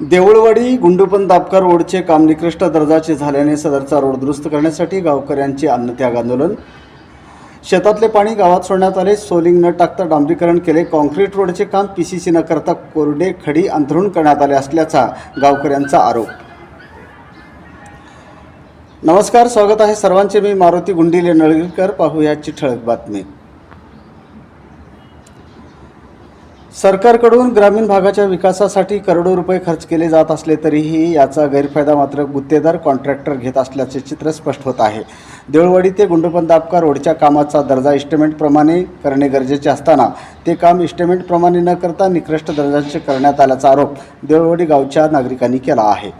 देऊळवाडी गुंडोपन दापकर रोडचे काम निकृष्ट दर्जाचे झाल्याने सदरचा रोड दुरुस्त करण्यासाठी गावकऱ्यांचे अन्नत्याग आंदोलन. शेतातले पाणी गावात सोडण्यात आले. सोलिंग न टाकता डांबरीकरण केले. कॉन्क्रीट रोडचे काम पी सी सी न करता कोरडे खडी अंथरून करण्यात आले असल्याचा गावकऱ्यांचा आरोप. नमस्कार स्वागत आहे सर्वांचे. मी मारुती गुंडीले नळगीकर पाहूयाची ठळक बातमी. सरकारकडून ग्रामीण भागाच्या विकासासाठी करोडो रुपये खर्च केले जात असले तरीही याचा गैरफायदा मात्र गुत्तेदार कॉन्ट्रॅक्टर घेत असल्याचे चित्र स्पष्ट होत आहे. देऊळवाडी ते गुंडोपन दापका रोडच्या कामाचा दर्जा इस्टिमेंटप्रमाणे करणे गरजेचे असताना ते काम इस्टिमेंटप्रमाणे न करता निकृष्ट दर्जाचे करण्यात आल्याचा आरोप देऊळवाडी गावच्या नागरिकांनी केला आहे.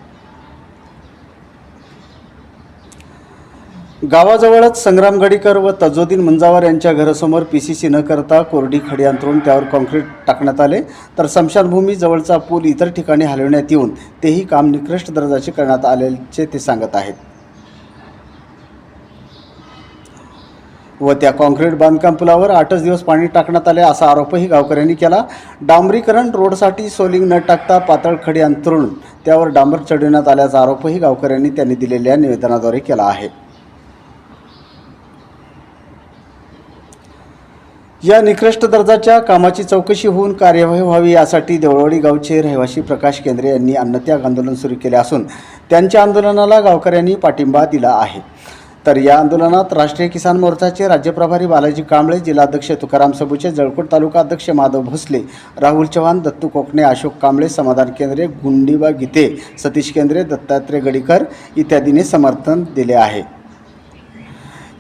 गावाजवळच संग्राम गडीकर व तजोदीन मंजावर यांच्या घरासमोर पी सी सी न करता कोरडी खडी अंतरून त्यावर कॉन्क्रीट टाकण्यात आले. तर स्मशानभूमी जवळचा पूल इतर ठिकाणी हलविण्यात येऊन तेही काम निकृष्ट दर्जाचे करण्यात आल्याचे ते सांगत आहेत. व त्या कॉन्क्रीट बांधकाम पुलावर आठच दिवस पाणी टाकण्यात आले असा आरोपही गावकऱ्यांनी केला. डांबरीकरण रोडसाठी सोलिंग न टाकता पातळ खडी अंतरून त्यावर डांबर चढविण्यात आल्याचा आरोपही गावकऱ्यांनी त्यांनी दिलेल्या निवेदनाद्वारे केला आहे. या निकृष्ट दर्जाच्या कामाची चौकशी होऊन कार्यवाही व्हावी यासाठी देवळवाडी गावचे रहिवासी प्रकाश केंद्रे यांनी अन्नत्याग आंदोलन सुरू केले असून त्यांच्या आंदोलनाला गावकऱ्यांनी पाठिंबा दिला आहे. तर या आंदोलनात राष्ट्रीय किसान मोर्चाचे राज्य प्रभारी बालाजी कांबळे जिल्हाध्यक्ष तुकाराम सबुचे जळकोट तालुका अध्यक्ष माधव भोसले राहुल चव्हाण दत्तू कोकणे अशोक कांबळे समाधान केंद्रे गुंडीबा गीते सतीश केंद्रे दत्तात्रय गडीकर इत्यादींनी समर्थन दिले आहे.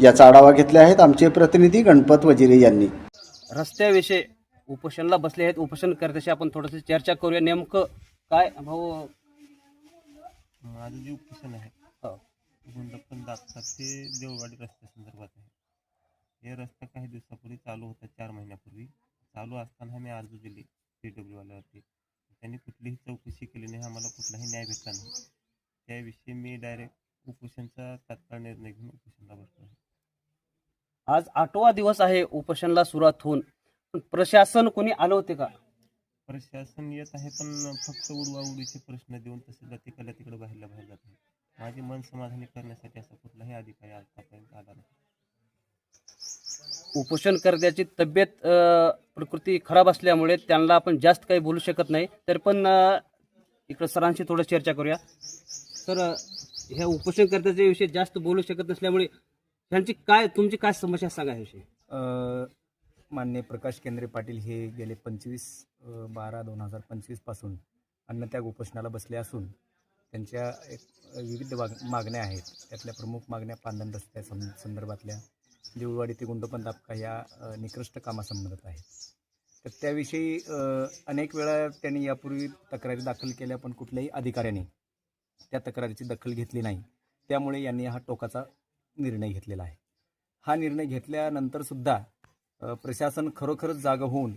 याचा आढावा घेतला आहेत आमचे प्रतिनिधी गणपत वजिरे यांनी. रस्त्याविषयी उपोषणला बसले आहेत उपोषण करण्याशी आपण थोडंसं चर्चा करूया. नेमकं काय? भाऊ माझं जे उपोषण आहे. हो. गुंडप्पन ते देववाडी रस्त्यासंदर्भात आहे. हे रस्ता काही दिवसापूर्वी चालू होता चार महिन्यापूर्वी. चालू असताना मी अर्ज दिले पी डब्ल्यूवाल्यावरती त्यांनी कुठलीही चौकशी केली नाही आम्हाला कुठलाही न्याय भेटला नाही. त्याविषयी मी डायरेक्ट उपोषणचा तात्काळ निर्णय घेऊन उपोषणला बसलो आहे. आज आठवा दिवस आहे उपोषणला सुरुवात होऊन. पण प्रशासन कोणी आलं होते का? प्रशासन येत आहे पण फक्त उडवाउडीचे प्रश्न देऊन तसे गतिकला तिकडे बाहेरला बाहेर जात आहे माझे मन समाधानी करण्यासाठी असा कुठलाही अधिकारी आतापर्यंत आला नाही. उपोषण करण्याची तब्येत प्रकृती खराब असल्यामुळे त्यांना आपण जास्त काही बोलू शकत नाही. तर पण इकडं सरांशी थोडं चर्चा करूया. तर ह्या उपोषण करण्याच्या विषयी जास्त बोलू शकत नसल्यामुळे त्यांची काय तुमची काय समस्या सांगा ह्याविषयी अ, माननीय प्रकाश केंद्रे पाटील हे गेले पंचवीस बारा दोन हजार पंचवीसपासून अन्नत्याग उपोषणाला बसले असून त्यांच्या एक अ, विविध माग मागण्या आहेत. त्यातल्या प्रमुख मागण्या पांदन रस्त्या सं संदर्भातल्या देऊळवाडी ते गुंडोपन दापका या अ, निकृष्ट कामासंबंधात आहेत. तर त्याविषयी अ, अनेक वेळा त्यांनी यापूर्वी तक्रारी दाखल केल्या पण कुठल्याही अधिकाऱ्याने त्या तक्रारीची दखल घेतली नाही. त्यामुळे यांनी हा टोकाचा निर्णय घेतलेला आहे. हा निर्णय घेतल्यानंतरसुद्धा प्रशासन खरोखरच जागं होऊन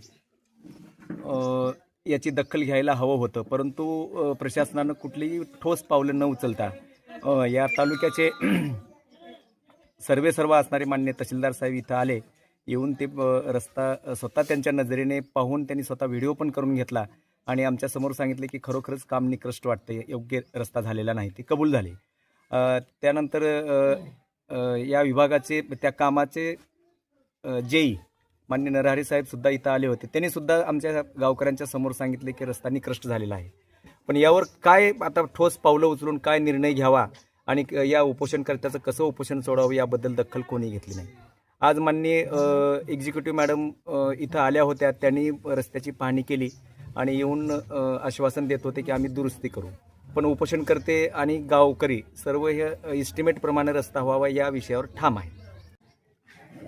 याची दखल घ्यायला हवं होतं. परंतु प्रशासनानं कुठलीही ठोस पावलं न उचलता या तालुक्याचे सर्वे सर्व असणारे मान्य तहसीलदार साहेब इथं आले येऊन ते रस्ता स्वतः त्यांच्या नजरेने पाहून त्यांनी स्वतः व्हिडिओ पण करून घेतला आणि आमच्यासमोर सांगितले की खरोखरच काम निकृष्ट वाटतं योग्य रस्ता झालेला नाही ते कबूल झाले. त्यानंतर या विभागाचे त्या कामाचे जेई मान्य नरहरी साहेबसुद्धा इथं आले होते. त्यांनी सुद्धा आमच्या गावकऱ्यांच्या समोर सांगितले की रस्ता निकृष्ट झालेला आहे. पण यावर काय आता ठोस पावलं उचलून काय निर्णय घ्यावा आणि क- या उपोषणकर्त्याचं कसं उपोषण सोडावं याबद्दल दखल कोणी घेतली नाही. आज माननीय एक्झिक्युटिव्ह मॅडम इथं आल्या होत्या. त्यांनी रस्त्याची पाहणी केली आणि येऊन आश्वासन देत होते की आम्ही दुरुस्ती करू. पण उपोषणकर्ते आणि गावकरी सर्व हे इस्टिमेटप्रमाणे रस्ता व्हावा या विषयावर ठाम आहे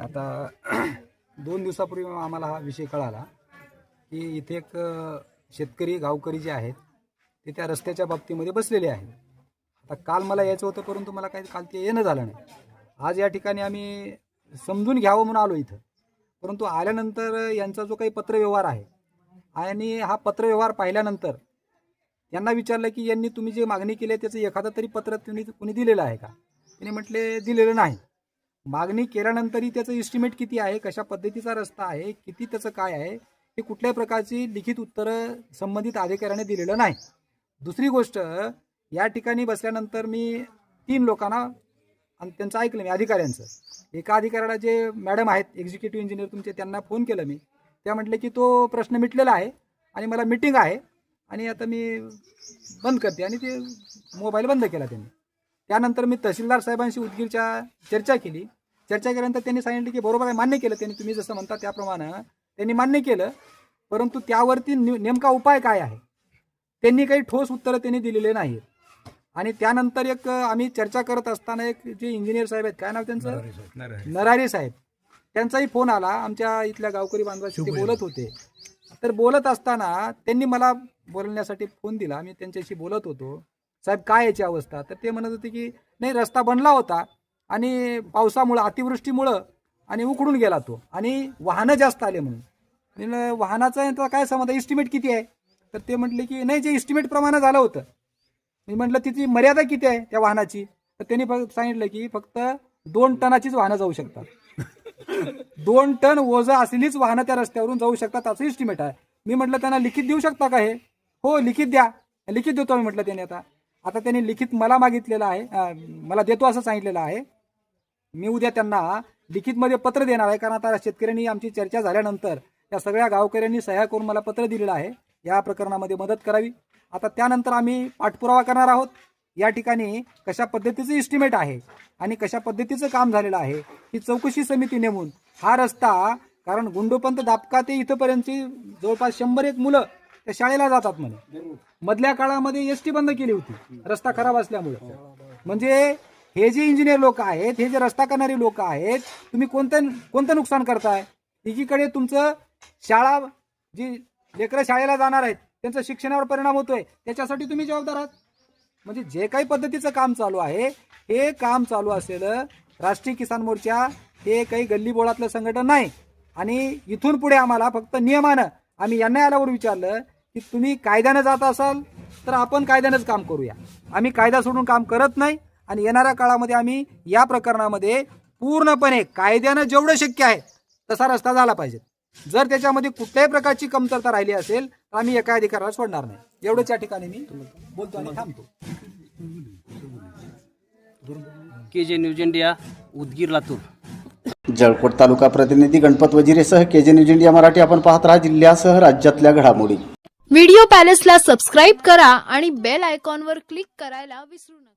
आता दोन दिवसापूर्वी आम्हाला हा विषय कळाला की इथे एक शेतकरी गावकरी जे आहेत ते त्या रस्त्याच्या बाबतीमध्ये बसलेले आहेत. आता काल मला यायचं होतं परंतु मला काही काल ते येणं झालं नाही. आज या ठिकाणी आम्ही समजून घ्यावं म्हणून आलो इथं. परंतु आल्यानंतर यांचा जो काही पत्रव्यवहार आहे आणि हा पत्रव्यवहार पाहिल्यानंतर यांना विचारलं की यांनी तुम्ही जे मागणी केली आहे त्याचं एखादं तरी पत्र तुम्ही कुणी दिलेलं आहे का? त्याने म्हटले दिलेलं नाही. मागणी केल्यानंतरही त्याचं इस्टिमेट किती आहे? कशा पद्धतीचा रस्ता आहे? किती त्याचं काय आहे? हे कुठल्याही प्रकारची लिखित उत्तरं संबंधित अधिकाऱ्याने दिलेलं नाही. दुसरी गोष्ट या ठिकाणी बसल्यानंतर मी तीन लोकांना आणि त्यांचं ऐकलं मी अधिकाऱ्यांचं. एका अधिकाऱ्याला जे मॅडम आहेत एक्झिक्युटिव्ह इंजिनियर तुमचे त्यांना फोन केलं मी. त्या म्हटले की तो प्रश्न मिटलेला आहे आणि मला मिटिंग आहे. आणि आता मी बंद करते आणि ते मोबाईल बंद केला त्यांनी. त्यानंतर मी तहसीलदार साहेबांशी उदगीरच्या चर्चा केली. चर्चा केल्यानंतर त्यांनी सांगितलं की बरोबर आहे मान्य केलं त्यांनी. तुम्ही जसं म्हणता त्याप्रमाणे त्यांनी मान्य केलं. परंतु त्यावरती नेमका उपाय काय आहे? त्यांनी काही ठोस उत्तरं त्यांनी दिलेले नाही आणि त्यानंतर एक आम्ही चर्चा करत असताना एक जे इंजिनियर साहेब आहेत काय नाव त्यांचं? नरारी साहेब. त्यांचाही फोन आला. आमच्या इथल्या गावकरी बांधवाशी ते बोलत होते. तर बोलत असताना त्यांनी मला बोलण्यासाठी फोन दिला. मी त्यांच्याशी बोलत होतो. साहेब काय याची अवस्था? तर ते म्हणत होते की नाही रस्ता बनला होता आणि पावसामुळं अतिवृष्टीमुळं आणि उकडून गेला तो आणि वाहनं जास्त आले म्हणून. वाहनाचं वाहनाचा काय समजा इस्टिमेट किती आहे? तर ते म्हटले की नाही जे इस्टिमेट प्रमाणे झालं होतं. मी म्हटलं तिची मर्यादा किती आहे त्या वाहनाची? तर त्यांनी फक्त सांगितलं की फक्त दोन टनाचीच वाहनं जाऊ शकतात. दोन टन ओझं असलेलीच वाहनं त्या रस्त्यावरून जाऊ शकतात असं इस्टिमेट आहे. मी म्हटलं त्यांना लिखित देऊ शकता का हे? हो लिखित द्या. लिखित देतो मी म्हटलं त्यांनी आता. आता त्यांनी लिखित मला मागितलेलं आहे मला देतो असं सांगितलेलं आहे. मी उद्या त्यांना लिखितमध्ये पत्र देणार आहे कारण आता शेतकऱ्यांनी आमची चर्चा झाल्यानंतर त्या सगळ्या गावकऱ्यांनी सह्या करून मला पत्र दिलेलं आहे. या प्रकरणामध्ये मदत करावी. आता त्यानंतर आम्ही पाठपुरावा करणार आहोत. या ठिकाणी कशा पद्धतीचं इस्टिमेट आहे आणि कशा पद्धतीचं काम झालेलं आहे ही चौकशी समिती नेमून हा रस्ता कारण गुंडोपंत दापका ते इथंपर्यंतची जवळपास शंभर एक मुलं त्या शाळेला जातात म्हणे. मधल्या काळामध्ये एस टी बंद केली होती. रस्ता खराब असल्यामुळे. म्हणजे हे जे इंजिनियर लोक आहेत हे जे रस्ता करणारी लोक आहेत तुम्ही कोणतं कोणतं नुकसान करताय? एकीकडे तुमचं शाळा जी लेकरं शाळेला जाणार आहेत त्यांचं शिक्षणावर परिणाम होतोय त्याच्यासाठी तुम्ही जबाबदार आहात? म्हणजे जे काही पद्धतीचं काम चालू आहे हे काम चालू असलेलं राष्ट्रीय किसान मोर्चा हे काही गल्ली बोळातलं संघटन नाही. आणि इथून पुढे आम्हाला फक्त नियमानं आम्ही यांना आल्यावर विचारलं की तुम्ही कायद्यानं जात असाल तर आपण कायद्यानंच काम करूया. आम्ही कायदा सोडून काम करत नाही आणि येणाऱ्या काळामध्ये आम्ही या प्रकरणामध्ये पूर्णपणे कायद्यानं जेवढं शक्य आहे तसा रस्ता झाला पाहिजे. जर त्याच्यामध्ये कुठल्याही प्रकारची कमतरता राहिली असेल तर आम्ही एका अधिकाराला सोडणार नाही. एवढंच या ठिकाणी मी बोलतो आणि थांबतो. K J news India Udgir Latur. Jalkot taluka प्रतिनिधी गणपत वजिरेसह के जे न्यूज इंडिया मराठी आपण पाहत राहा जिल्ह्यासह राज्यातल्या घडामोडी. व्हिडिओ पॅलेसला सबस्क्राईब करा आणि बेल आयकॉनवर क्लिक करायला विसरू नका.